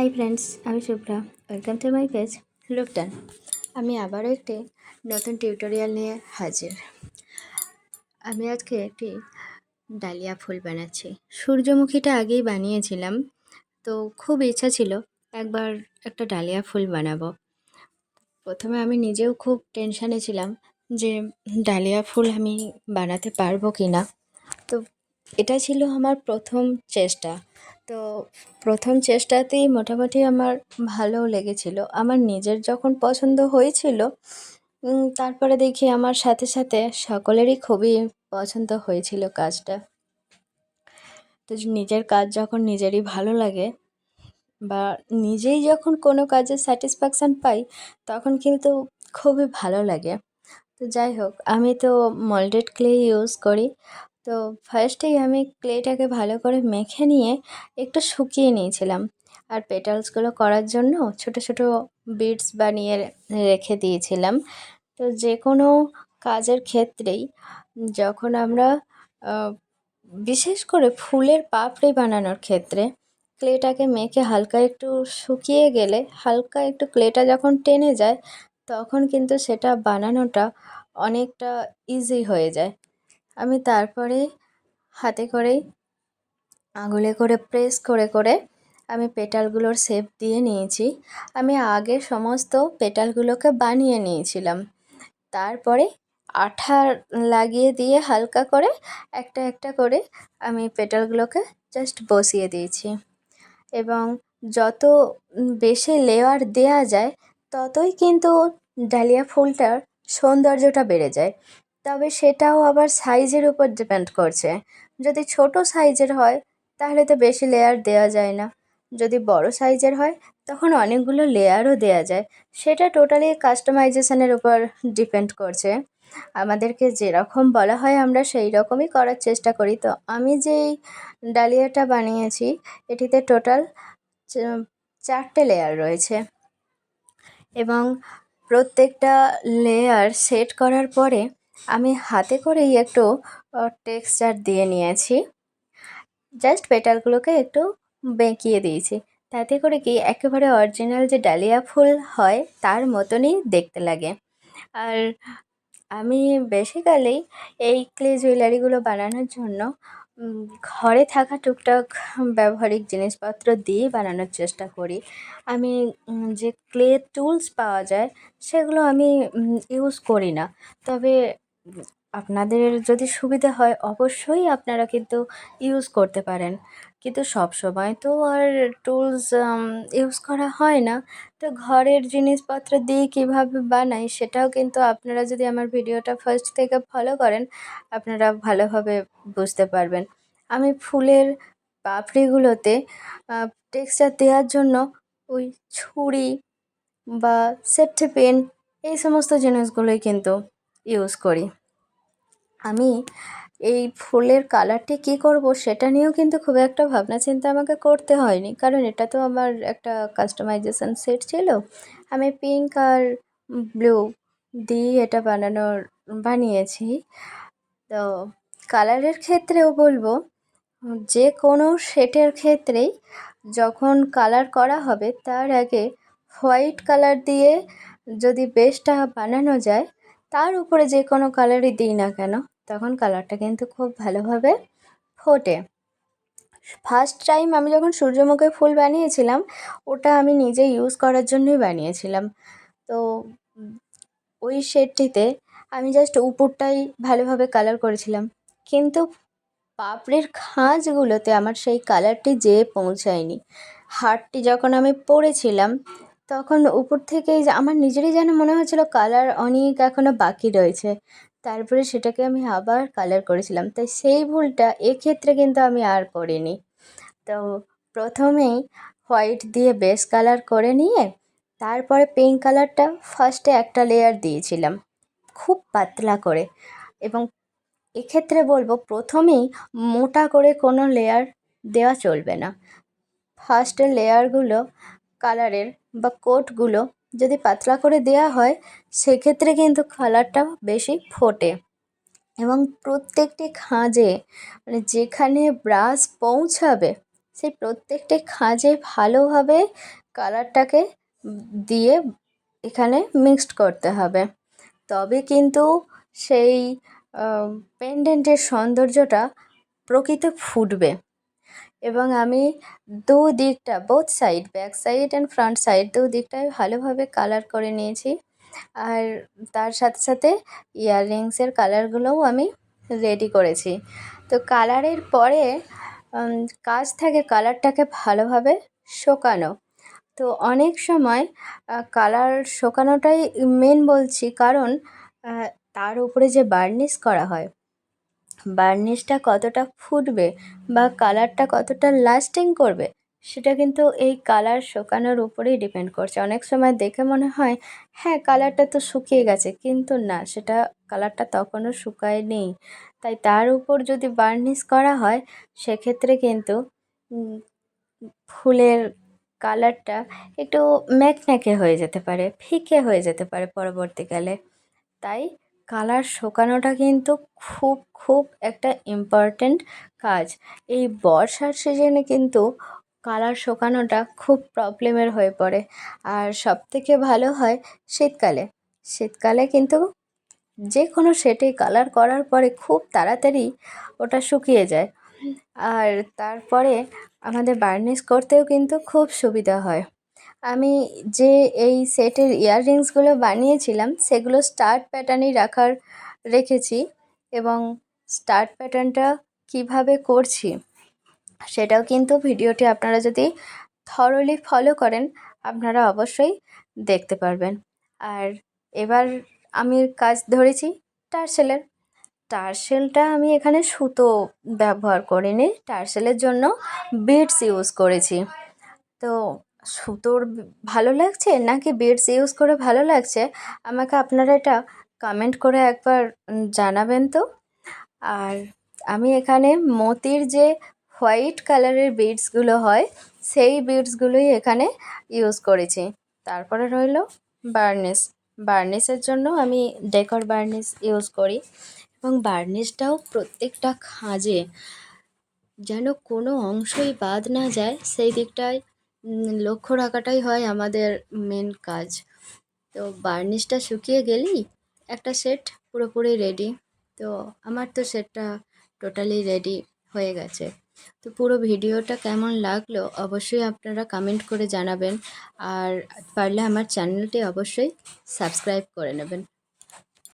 High friends, আমি Shubhra welcome to my page লুকটান আমি আবারও একটি নতুন টিউটোরিয়াল নিয়ে হাজির। আমি আজকে একটি ডালিয়া ফুল বানাচ্ছি। সূর্যমুখীটা আগেই বানিয়েছিলাম, তো খুব ইচ্ছা ছিল একবার একটা ডালিয়া ফুল বানাবো। প্রথমে আমি নিজেও খুব টেনশানে ছিলাম যে ডালিয়া ফুল আমি বানাতে পারব কি না তো এটা ছিল আমার প্রথম চেষ্টা। তো প্রথম চেষ্টাতেই মোটামুটি আমার ভালো লেগেছিল। আমার নিজের যখন পছন্দ হয়েছিল তারপরে দেখি আমার সাথে সাথে সকলেরই খুবই পছন্দ হয়েছিল কাজটা। তো নিজের কাজ যখন নিজেরই ভালো লাগে বা নিজেই যখন কোনো কাজে স্যাটিসফ্যাকশান পাই, তখন কিন্তু খুবই ভালো লাগে। তো যাই হোক, আমি তো মল্ডেড ক্লে ইউজ করি। তো ফার্স্টেই আমি ক্লেটাকে ভালো করে মেখে নিয়ে একটু শুকিয়ে নিয়েছিলাম। আর পেটালসগুলো করার জন্য ছোট ছোট বিডস বানিয়ে রেখে দিয়েছিলাম। তো যে কোনো কাজের ক্ষেত্রেই যখন আমরা বিশেষ করে ফুলের পাপড়ি বানানোর ক্ষেত্রে ক্লেটাকে মেখে হালকা একটু শুকিয়ে গেলে, হালকা একটু ক্লেটা যখন টেনে যায়, তখন কিন্তু সেটা বানানোটা অনেকটা ইজি হয়ে যায়। আমি তারপরে হাতে করেই আঙুলে করে প্রেস করে করে আমি পেটালগুলোর শেপ দিয়ে নিয়েছি। আমি আগে সমস্ত পেটালগুলোকে বানিয়ে নিয়েছিলাম। তারপরে আঠা লাগিয়ে দিয়ে হালকা করে একটা একটা করে আমি পেটালগুলোকে জাস্ট বসিয়ে দিয়েছি। এবং যত বেশি লেয়ার দেয়া যায়, ততই কিন্তু ডালিয়া ফুলটার সৌন্দর্যটা বেড়ে যায়। তবে সেটাও আবার সাইজের উপর ডিপেন্ড করছে। যদি ছোট সাইজের হয়, তাহলে তো বেশি লেয়ার দেওয়া যায় না। যদি বড় সাইজের হয়, তখন অনেকগুলো লেয়ারও দেওয়া যায়। সেটা টোটালি কাস্টমাইজেশনের উপর ডিপেন্ড করছে। আমাদেরকে যেরকম বলা হয়, আমরা সেই রকমই করার চেষ্টা করি। তো আমি যেই ডালিয়াটা বানিয়েছি, এটিতে টোটাল চারটে লেয়ার রয়েছে। এবং প্রত্যেকটা লেয়ার সেট করার পরে আমি হাতে করেই একটু টেক্সচার দিয়ে নিয়েছি। জাস্ট পেটালগুলোকে একটু বেঁকিয়ে দিয়েছি। তাতে করে কি একেবারে অরিজিনাল যে ডালিয়া ফুল হয়, তার মতনই দেখতে লাগে। আর আমি বেসিক্যালি এই ক্লে জুয়েলারিগুলো বানানোর জন্য ঘরে থাকা টুকটাক ব্যবহারিক জিনিসপত্র দিয়েই বানানোর চেষ্টা করি। আমি যে ক্লে টুলস পাওয়া যায়, সেগুলো আমি ইউজ করি না। তবে আপনাদের যদি সুবিধা হয়, অবশ্যই আপনারা কিন্তু ইউজ করতে পারেন। কিন্তু সব সময় তো আর টুলস ইউজ করা হয় না। তো ঘরের জিনিসপত্র দিয়ে কীভাবে বানাই, সেটাও কিন্তু আপনারা যদি আমার ভিডিওটা ফার্স্ট থেকে ফলো করেন, আপনারা ভালোভাবে বুঝতে পারবেন। আমি ফুলের পাপড়িগুলোতে টেক্সচার দেওয়ার জন্য ওই ছুরি বা সেফটি পেন এই সমস্ত জিনিসগুলোই কিন্তু ইউজ করি। আমি এই ফুলের কালারটি কী করব সেটা নিয়েও কিন্তু খুব একটা ভাবনা চিন্তা আমাকে করতে হয়নি। কারণ এটা তো আমার একটা কাস্টমাইজেশন সেট ছিল। আমি পিঙ্ক আর ব্লু দিয়ে এটা বানানোর, বানিয়েছি। তো কালারের ক্ষেত্রেও বলব, যে কোনো সেটের ক্ষেত্রেই যখন কালার করা হবে, তার আগে হোয়াইট কালার দিয়ে যদি বেসটা বানানো যায় তার উপরে যে কোনো কালারই দিই না কেন, তখন কালারটা কিন্তু খুব ভালোভাবে ফোটে। ফার্স্ট টাইম আমি যখন সূর্যমুখী ফুল বানিয়েছিলাম, ওটা আমি নিজে ইউজ করার জন্যই বানিয়েছিলাম। তো ওই শেডটিতে আমি জাস্ট উপরটাই ভালোভাবে কালার করেছিলাম। কিন্তু পাপড়ির খাঁজগুলোতে আমার সেই কালারটি যেয়ে পৌঁছায়নি। হারটি যখন আমি পরেছিলাম তখন উপর থেকেই আমার নিজেরই যেন মনে হচ্ছিল কালার অনেক এখনও বাকি রয়েছে। তারপরে সেটাকে আমি আবার কালার করেছিলাম। তাই সেই ভুলটা এক্ষেত্রে কিন্তু আমি আর করিনি। তো প্রথমেই হোয়াইট দিয়ে বেস কালার করে নিয়ে তারপরে পিঙ্ক কালারটা ফার্স্টে একটা লেয়ার দিয়েছিলাম। খুব পাতলা করে। এবং এক্ষেত্রে বলব প্রথমেই মোটা করে কোনো লেয়ার দেওয়া চলবে না। ফার্স্টের লেয়ারগুলো কালারের বা কোটগুলো যদি পাতলা করে দেওয়া হয়, সেক্ষেত্রে কিন্তু কালারটা বেশি ফোটে। এবং প্রত্যেকটি খাঁজে মানে যেখানে ব্রাশ পৌঁছাবে, সেই প্রত্যেকটি খাঁজে ভালোভাবে কালারটাকে দিয়ে এখানে মিক্সড করতে হবে। তবে কিন্তু সেই পেন্ডেন্টের সৌন্দর্যটা প্রকৃত ফুটবে। এবং আমি দু দিকটা both side back side and front side দু দিকটাই ভালোভাবে কালার করে নিয়েছি। আর তার সাথে সাথে ইয়াররিংসের কালারগুলোও আমি রেডি করেছি। তো কালারের পরে কাজ থাকে কালারটাকে ভালোভাবে শোকানো। তো অনেক সময় কালার শোকানোটাই মেন বলছি কারণ তার উপরে যে বার্নিশ করা হয় বার্নিশটা কতটা ফুটবে বা কালারটা কতটা লাস্টিং করবে, সেটা কিন্তু এই কালার শুকানোর উপরেই ডিপেন্ড করছে। অনেক সময় দেখে মনে হয় হ্যাঁ কালারটা তো শুকিয়ে গেছে। কিন্তু না, সেটা কালারটা তখনও শুকায় নেই তাই তার উপর যদি বার্নিশ করা হয়, সেক্ষেত্রে কিন্তু ফুলের কালারটা একটু ম্যাকম্যাকে হয়ে যেতে পারে, ফিকে হয়ে যেতে পারে পরবর্তীকালে। তাই কালার শুকানোটা কিন্তু খুব খুব একটা ইম্পর্ট্যান্ট কাজ। এই বর্ষার সিজনে কিন্তু কালার শুকানোটা খুব প্রবলেমের হয়ে পড়ে। আর সবথেকে ভালো হয় শীতকালে। শীতকালে কিন্তু যে কোনো শেডে কালার করার পরে খুব তাড়াতাড়ি ওটা শুকিয়ে যায়। আর তারপরে আমাদের বার্নিশ করতেও কিন্তু খুব সুবিধা হয়। আমি যে এই সেটের ইয়াররিংসগুলো বানিয়েছিলাম, সেগুলো স্টার্ট প্যাটার্নই রাখার রেখেছি এবং স্টার্ট প্যাটার্নটা কীভাবে করছি সেটাও কিন্তু ভিডিওটি আপনারা যদি থরলি ফলো করেন, আপনারা অবশ্যই দেখতে পারবেন। আর এবার আমি কাজ ধরেছি টার্সেলের টার্সেলটা আমি এখানে সুতো ব্যবহার করিনি। টার্সেলের জন্য বিডস ইউজ করেছি। তো সুতোর ভালো লাগছে? নাকি বিডস ইউজ করে ভালো লাগছে? আমাকে আপনারা এটা কমেন্ট করে একবার জানাবেন তো। আর আমি এখানে মতির যে হোয়াইট কালারের বিডসগুলো হয়, সেই বিডসগুলোই এখানে ইউজ করেছি। তারপরে রইল বার্নিশ। বার্নিশের জন্য আমি ডেকর বার্নিশ ইউজ করি এবং বার্নিশটাও প্রত্যেকটা খাঁজে। যেন কোনো অংশই বাদ না যায় সেই দিকটায়। লক্ষ্য রাখাটাই হয় আমাদের মেন কাজ। তো বার্নিশটা শুকিয়ে গেলেই একটা সেট পুরোপুরি রেডি তো আমার তো সেটটা টোটালি রেডি হয়ে গেছে। তো পুরো ভিডিওটা কেমন লাগল অবশ্যই আপনারা কমেন্ট করে জানাবেন। আর পারলে আমার চ্যানেলটি অবশ্যই সাবস্ক্রাইব করে নেবেন।